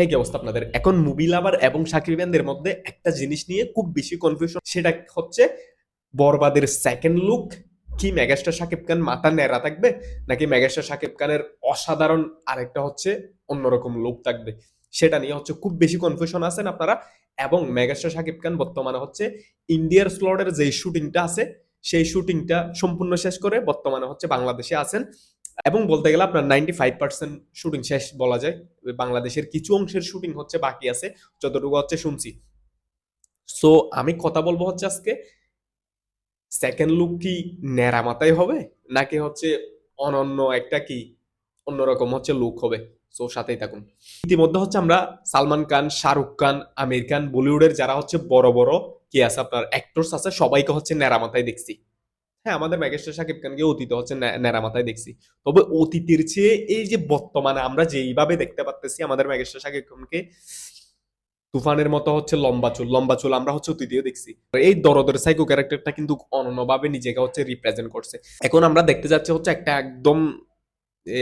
এই কি অবস্থা আপনাদের। এখন মুভি লাভার এবং সাকিব খানদের মধ্যে একটা জিনিস নিয়ে খুব বেশি কনফিউশন সেটা হচ্ছে বরবাদের সেকেন্ড লুক কি মেগাস্টার সাকিব খান মাথা নেড়া থাকবে, নাকি মেগাস্টার সাকিব খানের অসাধারণ আরেকটা হচ্ছে অন্যরকম লুক থাকবে। সেটা নিয়ে হচ্ছে খুব বেশি কনফিউশন আছেন আপনারা। এবং মেগাস্টার সাকিব খান বর্তমানে হচ্ছে ইন্ডিয়ার স্লটের যে শুটিংটা আছে, সেই শুটিংটা সম্পূর্ণ শেষ করে বর্তমানে হচ্ছে বাংলাদেশে আছেন। এবং বলতে গেলে আপনার নাইনটি ফাইভ পার্সেন্ট শুটিং শেষ বলা যায়। বাংলাদেশের কিছু অংশের শুটিং হচ্ছে, বাকি আছে, যতটুকু হচ্ছে শুনছি। সো আমি কথা বলব হচ্ছে আজকে সেকেন্ড লুক কি ন্যাড়া মাথায় হবে, নাকি হচ্ছে অনন্য একটা কি অন্যরকম হচ্ছে লুক হবে? সো সাথেই থাকুন। ইতিমধ্যে হচ্ছে আমরা সালমান খান, শাহরুখ খান, আমির খান, বলিউডের যারা হচ্ছে বড় বড়, কি আছে আপনার অ্যাক্টরস আছে, সবাইকে হচ্ছে ন্যাড়া মাথায় দেখছি। হ্যাঁ আমাদের মেগাস্টার সাকিব খানকে অতীতে হচ্ছে ন্যা- ন্যাড়া মাথায় দেখছি। তবে অতীতের চেয়ে এই যে বর্তমানে আমরা যেইভাবে দেখতে পারতেছি আমাদের মেগাস্টার সাকিব খানকে, তুফানের মতো হচ্ছে লম্বা চুল লম্বা চুল আমরা হচ্ছে অতীতেও দেখছি। এই দরদের সাইকো ক্যারেক্টারটা কিন্তু অনন্যভাবে নিজেকে হচ্ছে রিপ্রেজেন্ট করছে। এখন আমরা দেখতে যাচ্ছি হচ্ছে একটা একদম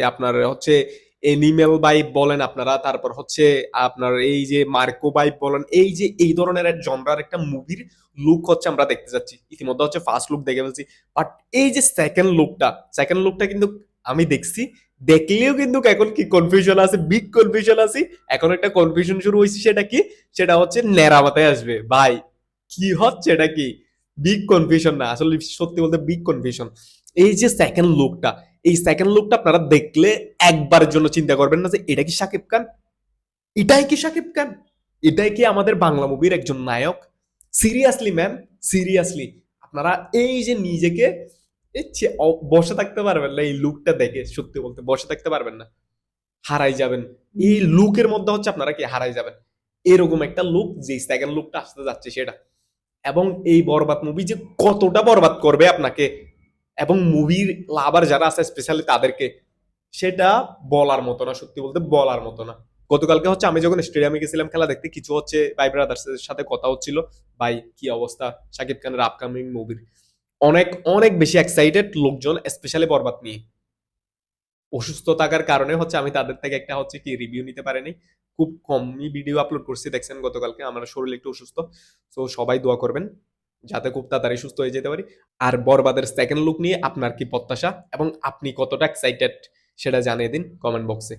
আপনার হচ্ছে এনিমেল বাইপ বলেন আপনারা, তারপর হচ্ছে আপনার এই যে মার্কো বাইপ বলেন, এই যে, এই ধরনের এক জনরার একটা মুভির লুক হচ্ছে আমরা দেখতে যাচ্ছি। ইতিমধ্যে হচ্ছে ফার্স্ট লুক দেখে ফেলছি। বাট এই যে সেকেন্ড লুকটা সেকেন্ড লুকটা কিন্তু আমি দেখছি, দেখলেও কিন্তু এখন কি কনফিউশন আছে? বিগ কনফিউশন আছে? এখন একটা কনফিউশন শুরু হয়েছে, সেটা কি? সেটা হচ্ছে নেরামাতায় আসবে। ভাই, কি হচ্ছে এটা কি? বিগ কনফিউশন না, আসলে সত্যি বলতে বিগ কনফিউশন এই যে সেকেন্ড লুকটা এই সেকেন্ড লুকটা আপনারা দেখলে একবারের জন্য চিন্তা করবেন না যে, এটা কি সাকিব খান? এটাই কি সাকিব খান? এটাই কি আমাদের বাংলা মুভির একজন নায়ক? সিরিয়াসলি ম্যাম সিরিয়াসলি আপনারা এই যে নিজেকে বসে থাকতে পারবেন না, এই লুকটা দেখে, সত্যি বলতে বসে থাকতে পারবেন না, হারাই যাবেন। এই লুকের মধ্যে হচ্ছে আপনারা কি, হারাই যাবেন। এরকম একটা লুক যে সেকেন্ড লুকটা আসতে যাচ্ছে সেটা। এবং এই বরবাদ মুভি যে কতটা বরবাদ করবে আপনাকে এবং মুভির লাভার যারা আছে স্পেশালি তাদেরকে, সেটা বলার মতো না, সত্যি বলতে বলার মতো না। গতকালকে হচ্ছে আমি যখন স্টেডিয়ামে গেছিলাম খেলা দেখতে, কিছু হচ্ছে ভাই ব্রাদার্সের সাথে কথা হচ্ছিল, ভাই কি অবস্থা? শাকিব খানের আপকামিং মুভির অনেক অনেক বেশি এক্সাইটেড লোকজন স্পেশালি বরবাদ নিয়ে। অসুস্থ থাকার কারণে হচ্ছে আমি তাদের থেকে একটা হচ্ছে কি রিভিউ নিতে পারিনি। খুব কমই ভিডিও আপলোড করছি, দেখছেন গতকালকে, আমার শরীর একটু অসুস্থ। তো সবাই দোয়া করবেন। যাতে খুব তাড়াতাড়ি সুস্থ হয়ে যেতে পারি। আর বরবাদের সেকেন্ড লুক নিয়ে আপনার কি প্রত্যাশা? এবং আপনি কতটা এক্সাইটেড সেটা জানিয়ে দিন কমেন্ট বক্সে